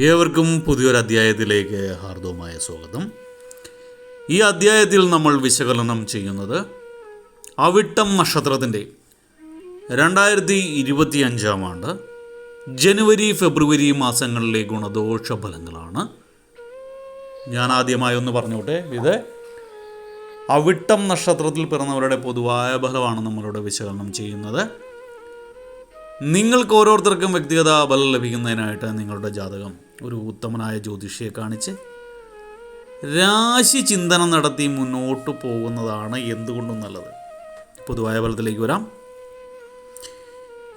ഏവർക്കും പുതിയൊരു അധ്യായത്തിലേക്ക് ഹാർദവുമായ സ്വാഗതം. ഈ അധ്യായത്തിൽ നമ്മൾ വിശകലനം ചെയ്യുന്നത് അവിട്ടം നക്ഷത്രത്തിന്റെ രണ്ടായിരത്തി ഇരുപത്തി അഞ്ചാം ആണ്ട് ജനുവരി ഫെബ്രുവരി മാസങ്ങളിലെ ഗുണദോഷ ഫലങ്ങളാണ്. ഞാൻ ആദ്യമായി ഒന്ന് പറഞ്ഞോട്ടെ ഇത് അവിട്ടം നക്ഷത്രത്തിൽ പിറന്നവരുടെ പൊതുവായ ഫലമാണ് നമ്മളിവിടെ വിശകലനം ചെയ്യുന്നത്. നിങ്ങൾക്ക് ഓരോരുത്തർക്കും വ്യക്തിഗത ബലം ലഭിക്കുന്നതിനായിട്ട് നിങ്ങളുടെ ജാതകം ഒരു ഉത്തമനായ ജ്യോതിഷിയെ കാണിച്ച് രാശി ചിന്തനം നടത്തി മുന്നോട്ട് പോകുന്നതാണ് എന്തുകൊണ്ടും നല്ലത്. പൊതുവായ ഫലത്തിലേക്ക് വരാം.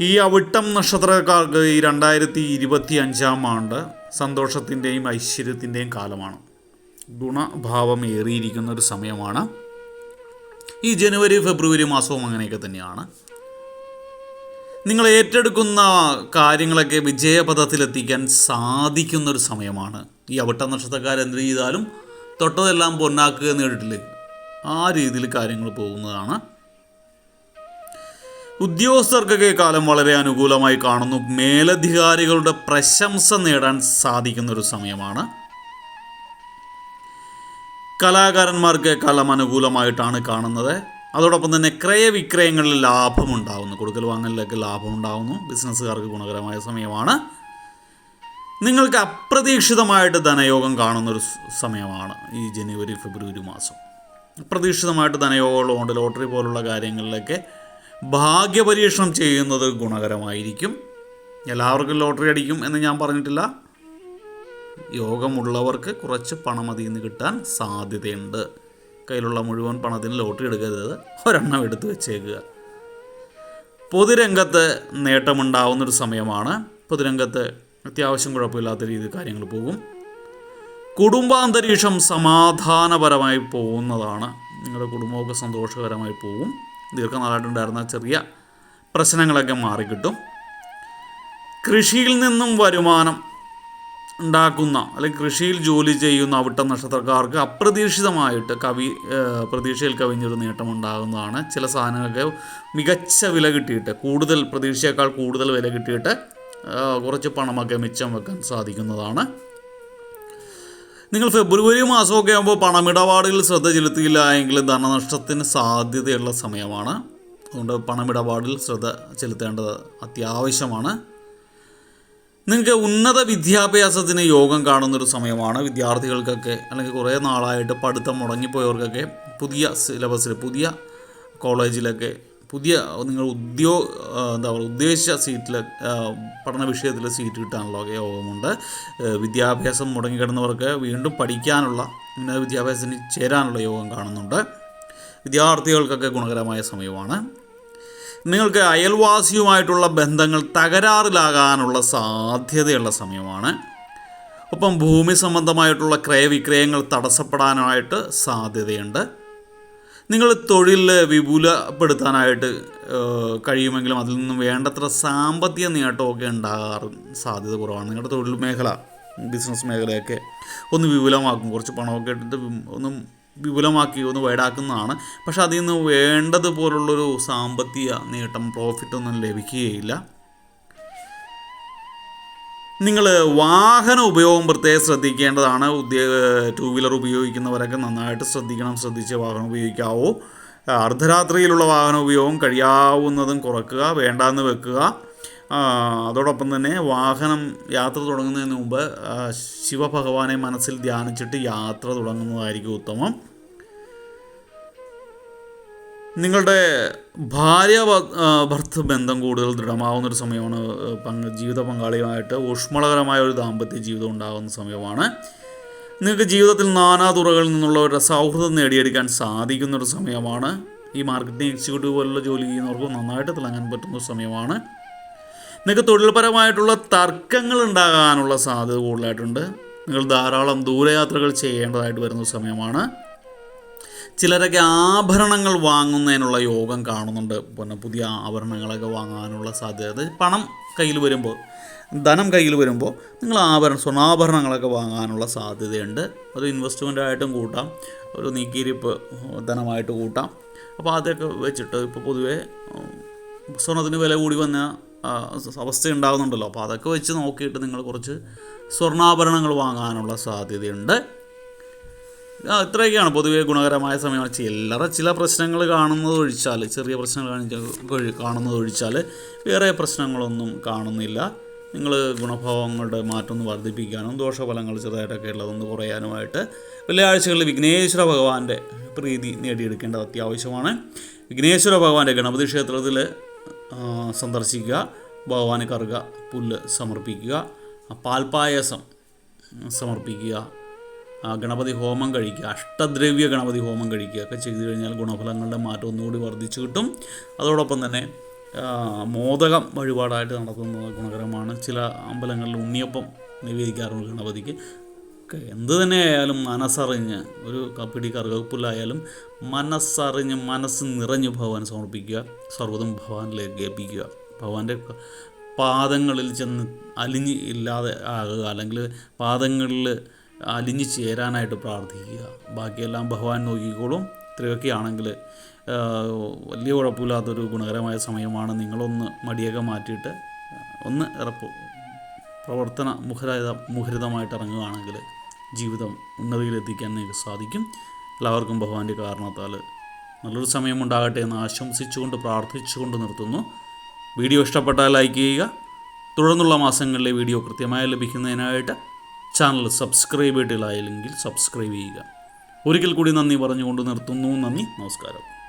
ഈ അവിട്ടം നക്ഷത്രക്കാർക്ക് ഈ രണ്ടായിരത്തി ഇരുപത്തി അഞ്ചാം ആണ്ട് സന്തോഷത്തിന്റെയും ഐശ്വര്യത്തിന്റെയും കാലമാണ്. ഗുണഭാവം ഏറിയിരിക്കുന്ന ഒരു സമയമാണ്. ഈ ജനുവരി ഫെബ്രുവരി മാസവും അങ്ങനെയൊക്കെ തന്നെയാണ്. നിങ്ങൾ ഏറ്റെടുക്കുന്ന കാര്യങ്ങളൊക്കെ വിജയപഥത്തിലെത്തിക്കാൻ സാധിക്കുന്ന ഒരു സമയമാണ്. ഈ അവിട്ട നക്ഷത്രക്കാർ എന്ത് ചെയ്താലും തൊട്ടതെല്ലാം പൊന്നാക്കുക എന്ന് ആ രീതിയിൽ കാര്യങ്ങൾ പോകുന്നതാണ്. ഉദ്യോഗസ്ഥർക്കൊക്കെ കാലം വളരെ അനുകൂലമായി കാണുന്നു. മേലധികാരികളുടെ പ്രശംസ നേടാൻ സാധിക്കുന്ന ഒരു സമയമാണ്. കലാകാരന്മാർക്ക് കാലം അനുകൂലമായിട്ടാണ് കാണുന്നത്. അതോടൊപ്പം തന്നെ ക്രയവിക്രയങ്ങളിൽ ലാഭമുണ്ടാകുന്നു കൊടുക്കൽ വാങ്ങലിലൊക്കെ ലാഭമുണ്ടാകുന്നു ബിസിനസ്സുകാർക്ക് ഗുണകരമായ സമയമാണ്. നിങ്ങൾക്ക് അപ്രതീക്ഷിതമായിട്ട് ധനയോഗം കാണുന്നൊരു സമയമാണ് ഈ ജനുവരി ഫെബ്രുവരി മാസം. അപ്രതീക്ഷിതമായിട്ട് ധനയോഗമുള്ളതുകൊണ്ട് ലോട്ടറി പോലുള്ള കാര്യങ്ങളിലൊക്കെ ഭാഗ്യപരീക്ഷണം ചെയ്യുന്നത് ഗുണകരമായിരിക്കും. എല്ലാവർക്കും ലോട്ടറി അടിക്കും എന്ന് ഞാൻ പറഞ്ഞിട്ടില്ല. യോഗമുള്ളവർക്ക് കുറച്ച് പണം അതിൽ നിന്ന് കിട്ടാൻ സാധ്യതയുണ്ട്. കയ്യിലുള്ള മുഴുവൻ പണത്തിന് ലോട്ടറി എടുക്കരുത്. ഒരെണ്ണം എടുത്തു വെച്ചേക്കുക. പൊതുരംഗത്ത് നേട്ടമുണ്ടാവുന്നൊരു സമയമാണ്. പൊതുരംഗത്ത് അത്യാവശ്യം കുഴപ്പമില്ലാത്ത രീതിയിൽ കാര്യങ്ങൾ പോകും. കുടുംബാന്തരീക്ഷം സമാധാനപരമായി പോകുന്നതാണ്. നിങ്ങളുടെ കുടുംബമൊക്കെ സന്തോഷകരമായി പോകും. ദീർഘനാളായിട്ടുണ്ടായിരുന്ന ചെറിയ പ്രശ്നങ്ങളൊക്കെ മാറിക്കിട്ടും. കൃഷിയിൽ നിന്നും വരുമാനം ഉണ്ടാക്കുന്ന അല്ലെങ്കിൽ കൃഷിയിൽ ജോലി ചെയ്യുന്ന അവിട്ട നക്ഷത്രക്കാർക്ക് അപ്രതീക്ഷിതമായിട്ട് കവി പ്രതീക്ഷയിൽ കവിഞ്ഞൊരു നേട്ടം ഉണ്ടാകുന്നതാണ്. ചില സാധനങ്ങൾക്ക് മികച്ച വില കിട്ടിയിട്ട് കൂടുതൽ പ്രതീക്ഷയേക്കാൾ കൂടുതൽ വില കിട്ടിയിട്ട് കുറച്ച് പണമൊക്കെ മിച്ചം വെക്കാൻ സാധിക്കുന്നതാണ്. നിങ്ങൾ ഫെബ്രുവരി മാസമൊക്കെ ആകുമ്പോൾ പണമിടപാടുകൾ ശ്രദ്ധ ചെലുത്തിയില്ല എങ്കിൽ ധനനഷ്ടത്തിന് സാധ്യതയുള്ള സമയമാണ്. അതുകൊണ്ട് പണമിടപാടിൽ ശ്രദ്ധ ചെലുത്തേണ്ടത് അത്യാവശ്യമാണ്. നിങ്ങൾക്ക് ഉന്നത വിദ്യാഭ്യാസത്തിന് യോഗം കാണുന്നൊരു സമയമാണ്. വിദ്യാർത്ഥികൾക്കൊക്കെ അല്ലെങ്കിൽ കുറേ നാളായിട്ട് പഠിത്തം മുടങ്ങിപ്പോയവർക്കൊക്കെ പുതിയ സിലബസിൽ പുതിയ കോളേജിലൊക്കെ പുതിയ നിങ്ങൾ ഉദ്യോ എന്താ പറയുക ഉദ്ദേശിച്ച സീറ്റിൽ പഠന വിഷയത്തിൽ സീറ്റ് കിട്ടാനുള്ള യോഗമുണ്ട്. വിദ്യാഭ്യാസം മുടങ്ങിക്കിടന്നവർക്ക് വീണ്ടും പഠിക്കാനുള്ള ഉന്നത വിദ്യാഭ്യാസത്തിന് ചേരാനുള്ള യോഗം കാണുന്നുണ്ട്. വിദ്യാർത്ഥികൾക്കൊക്കെ ഗുണകരമായ സമയമാണ്. നിങ്ങൾക്ക് അയൽവാസിയുമായിട്ടുള്ള ബന്ധങ്ങൾ തകരാറിലാകാനുള്ള സാധ്യതയുള്ള സമയമാണ്. ഒപ്പം ഭൂമി സംബന്ധമായിട്ടുള്ള ക്രയവിക്രയങ്ങൾ തടസ്സപ്പെടാനായിട്ട് സാധ്യതയുണ്ട്. നിങ്ങൾ തൊഴിൽ വിപുലപ്പെടുത്താനായിട്ട് കഴിയുമെങ്കിലും അതിൽ നിന്നും വേണ്ടത്ര സാമ്പത്തിക നേട്ടമൊക്കെ ഉണ്ടാകാറ് സാധ്യത കുറവാണ്. നിങ്ങളുടെ തൊഴിൽ മേഖല ബിസിനസ് മേഖലയൊക്കെ ഒന്ന് വിപുലമാക്കും. കുറച്ച് പണമൊക്കെ ഇട്ടിട്ട് ഒന്ന് വിപുലമാക്കി ഒന്ന് വൈഡാക്കുന്നതാണ്. പക്ഷെ അതിൽ നിന്ന് വേണ്ടതുപോലുള്ളൊരു സാമ്പത്തിക നേട്ടം പ്രോഫിറ്റൊന്നും ലഭിക്കുകയില്ല. നിങ്ങൾ വാഹന ഉപയോഗം പ്രത്യേകം ശ്രദ്ധിക്കേണ്ടതാണ്. ഉദ്യോഗ ടൂ വീലർ ഉപയോഗിക്കുന്നവരൊക്കെ നന്നായിട്ട് ശ്രദ്ധിക്കണം. ശ്രദ്ധിച്ച് വാഹനം ഉപയോഗിക്കാവോ. അർദ്ധരാത്രിയിലുള്ള വാഹന ഉപയോഗം കഴിയാവുന്നതും കുറക്കുക വേണ്ടാന്ന് വെക്കുക. അതോടൊപ്പം തന്നെ വാഹനം യാത്ര തുടങ്ങുന്നതിന് മുമ്പ് ശിവഭഗവാനെ മനസ്സിൽ ധ്യാനിച്ചിട്ട് യാത്ര തുടങ്ങുന്നതായിരിക്കും ഉത്തമം. നിങ്ങളുടെ ഭാര്യ ഭർത്ത് ബന്ധം കൂടുതൽ ദൃഢമാവുന്ന ഒരു സമയമാണ് പങ്ക് ജീവിത പങ്കാളിയുമായിട്ട് ഊഷ്മളകരമായ ഒരു ദാമ്പത്യ ജീവിതം ഉണ്ടാകുന്ന സമയമാണ്. നിങ്ങൾക്ക് ജീവിതത്തിൽ നാനാ തുറകളിൽ നിന്നുള്ള ഒരു സൗഹൃദം നേടിയെടുക്കാൻ സാധിക്കുന്ന ഒരു സമയമാണ്. ഈ മാർക്കറ്റിംഗ് എക്സിക്യൂട്ടീവ് പോലുള്ള ജോലി ചെയ്യുന്നവർക്ക് നന്നായിട്ട് തിളങ്ങാൻ പറ്റുന്ന സമയമാണ്. നിങ്ങൾക്ക് തൊഴിൽപരമായിട്ടുള്ള തർക്കങ്ങൾ ഉണ്ടാകാനുള്ള സാധ്യത കൂടുതലായിട്ടുണ്ട്. നിങ്ങൾ ധാരാളം ദൂരയാത്രകൾ ചെയ്യേണ്ടതായിട്ട് വരുന്ന സമയമാണ്. ചിലരൊക്കെ ആഭരണങ്ങൾ വാങ്ങുന്നതിനുള്ള യോഗം കാണുന്നുണ്ട്. പിന്നെ പുതിയ ആഭരണങ്ങളൊക്കെ വാങ്ങാനുള്ള സാധ്യത. പണം കയ്യിൽ വരുമ്പോൾ ധനം കയ്യിൽ വരുമ്പോൾ നിങ്ങൾ ആഭരണ സ്വർണാഭരണങ്ങളൊക്കെ വാങ്ങാനുള്ള സാധ്യതയുണ്ട്. ഒരു ഇൻവെസ്റ്റ്മെന്റ് ആയിട്ടും കൂട്ടാം. ഒരു നീക്കിയിരിപ്പ് ധനമായിട്ട് കൂട്ടാം. അപ്പോൾ അതൊക്കെ വെച്ചിട്ട് ഇപ്പോൾ പൊതുവേ സ്വർണത്തിന് വില കൂടി വന്ന അവസ്ഥ ഉണ്ടാകുന്നുണ്ടല്ലോ അപ്പോൾ അതൊക്കെ വെച്ച് നോക്കിയിട്ട് നിങ്ങൾ കുറച്ച് സ്വർണാഭരണങ്ങൾ വാങ്ങാനുള്ള സാധ്യതയുണ്ട്. ഇത്രയൊക്കെയാണ് പൊതുവെ ഗുണകരമായ സമയമാണ്. ചില്ലറ ചില പ്രശ്നങ്ങൾ കാണുന്നത് ഒഴിച്ചാൽ ചെറിയ പ്രശ്നങ്ങൾ കാണുന്നത് ഒഴിച്ചാൽ വേറെ പ്രശ്നങ്ങളൊന്നും കാണുന്നില്ല. നിങ്ങൾ ഗുണഭാവങ്ങളുടെ മാറ്റം ഒന്ന് വർദ്ധിപ്പിക്കാനും ദോഷഫലങ്ങൾ ചെറുതായിട്ടൊക്കെ ഉള്ളതൊന്ന് കുറയാനുമായിട്ട് വെള്ളിയാഴ്ചകളിൽ വിഘ്നേശ്വര ഭഗവാന്റെ പ്രീതി നേടിയെടുക്കേണ്ടത് അത്യാവശ്യമാണ്. വിഘ്നേശ്വര ഭഗവാന്റെ ഗണപതി ക്ഷേത്രത്തിൽ സന്ദർശിക്കുക ഭഗവാന് കറുക പുല്ല് സമർപ്പിക്കുക പാൽപ്പായസം സമർപ്പിക്കുക ഗണപതി ഹോമം കഴിക്കുക അഷ്ടദ്രവ്യ ഗണപതി ഹോമം കഴിക്കുക ഒക്കെ ചെയ്തു കഴിഞ്ഞാൽ ഗുണഫലങ്ങളുടെ മാറ്റം ഒന്നുകൂടി വർദ്ധിച്ചു കിട്ടും. അതോടൊപ്പം തന്നെ മോദകം വഴിപാടായിട്ട് നടത്തുന്നത് ഗുണകരമാണ്. ചില അമ്പലങ്ങളിൽ ഉണ്ണിയപ്പം നിവേദിക്കാറുണ്ട് ഗണപതിക്ക്. ഒക്കെ എന്ത് തന്നെ ആയാലും മനസ്സറിഞ്ഞ് ഒരു കപ്പിടി കറുകപ്പുല്ലായാലും മനസ്സറിഞ്ഞ് മനസ്സ് നിറഞ്ഞ് ഭഗവാൻ സമർപ്പിക്കുക സർവതും ഭഗവാനിലേക്ക് ഏൽപ്പിക്കുക. ഭഗവാന്റെ പാദങ്ങളിൽ ചെന്ന് അലിഞ്ഞ് ഇല്ലാതെ ആകുക അല്ലെങ്കിൽ പാദങ്ങളിൽ അലിഞ്ഞ് ചേരാനായിട്ട് പ്രാർത്ഥിക്കുക. ബാക്കിയെല്ലാം ഭഗവാൻ നോക്കിക്കോളും. ഇത്രയൊക്കെയാണെങ്കിൽ വലിയ കുഴപ്പമില്ലാത്തൊരു ഗുണകരമായ സമയമാണ്. നിങ്ങളൊന്ന് മടിയൊക്കെ മാറ്റിയിട്ട് ഒന്ന് പ്രവർത്തന മുഖരിത മുഖരിതമായിട്ട് ഇറങ്ങുകയാണെങ്കിൽ ജീവിതം ഉന്നതിയിലെത്തിക്കാൻ നിങ്ങൾക്ക് സാധിക്കും. എല്ലാവർക്കും ഭഗവാന്റെ കാരണത്താൽ നല്ലൊരു സമയമുണ്ടാകട്ടെ എന്ന് ആശംസിച്ചുകൊണ്ട് പ്രാർത്ഥിച്ചുകൊണ്ട് നിർത്തുന്നു. വീഡിയോ ഇഷ്ടപ്പെട്ടാൽ ലൈക്ക് ചെയ്യുക. തുടർന്നുള്ള മാസങ്ങളിലെ വീഡിയോ കൃത്യമായി ലഭിക്കുന്നതിനായിട്ട് ചാനൽ സബ്സ്ക്രൈബ് ചെയ്തിട്ടില്ലായെങ്കിൽ സബ്സ്ക്രൈബ് ചെയ്യുക. ഒരിക്കൽ കൂടി നന്ദി പറഞ്ഞുകൊണ്ട് നിർത്തുന്നു. നന്ദി. നമസ്കാരം.